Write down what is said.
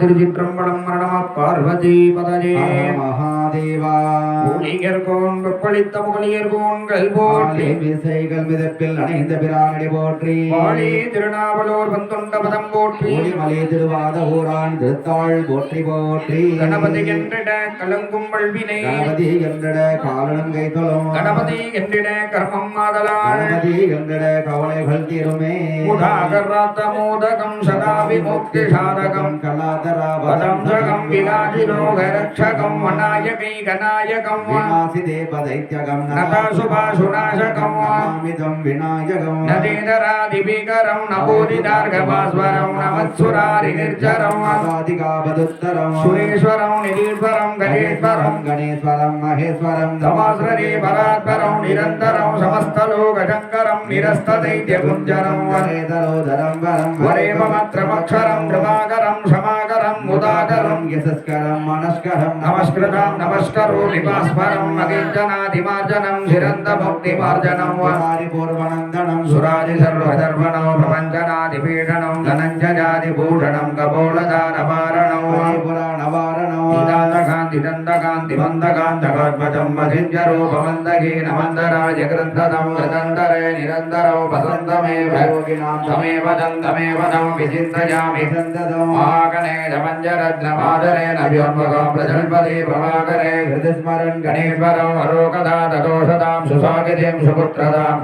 திருச்சிற்றம்பலம் மரணம பார்வதி பதஜே. ஹர மகாதேவா ஊழியர்கோன் வெப்பளித்த முகலியர்கோன்கள் போற்றி. விசைகள் மிதப்பில் அணைந்த பிரானடி போற்றி. வாழி திருநாவலூர் வந்துண்ட பதம் போற்றி. மலை திருவாத ஊரான் திருத்தாள் போற்றி போற்றி. கணபதி என்றிட கலங்கும் வல்வினை. கணபதி என்றட காரணம் கைத்தொழும் கணபதி என்றிட கர்மம் மாதலாள் கணபதி என்றட கவலைகள் தீருமே. முடாகராத்த மோதகம் சதா விமுக்தி சாதகம். కళాధరావదంసకం వినాశినోగరక్షకం వనాయకైకనాయకం వినాశిదేవదైత్యకం నతాశుభాశునాశకం వామిదం వినాయకం నదేదరాదిభీకరం నభూదిదార్ఘభాస్వరం నమత్సురారి నిర్జరం అదాదిగావదుత్తరం సురేశ్వరం నిరీశ్వరం గణేశ్వరం గణేశ్వరం మహేశ్వరం సమాశ్రరే పరాత్పరం నిరంతరం సమస్తలోకశంకరం నిరస్తదైత్యగుంజరం వరేదరోధరం వరం వరేమత్రమక్షరం కృపాకరం క్షమాకరం ముదాకరం యశస్కరం మనస్కరం నమస్కృతం నమస్కరోమి భాస్వరం మగీర్జనాదిమార్జనం శిరంతముక్తిమార్జనం వారి పూర్వనందనం సురాది సర్వధర్మణం ప్రపంచనాదిపీడనం ధనంజయాదిభూషణం వారణం నిదాంతకాంతి దంతకాంతి మందకాంతకాత్మజం వధించ రూపమందహీన మందరాజ గ్రంథదం గదంతరే నిరంతరో వసంతమేవ తమేవ దంతమేవ తం విచింతయామి మహాగణేశ పంచరత్నమాదరేణ వ్యోన్ముఖం ప్రజల్పదే ప్రభాకరే హృదస్మరణ్ గణేశ్వరం అరోకదా సుసాగితిం సుపుత్రదాం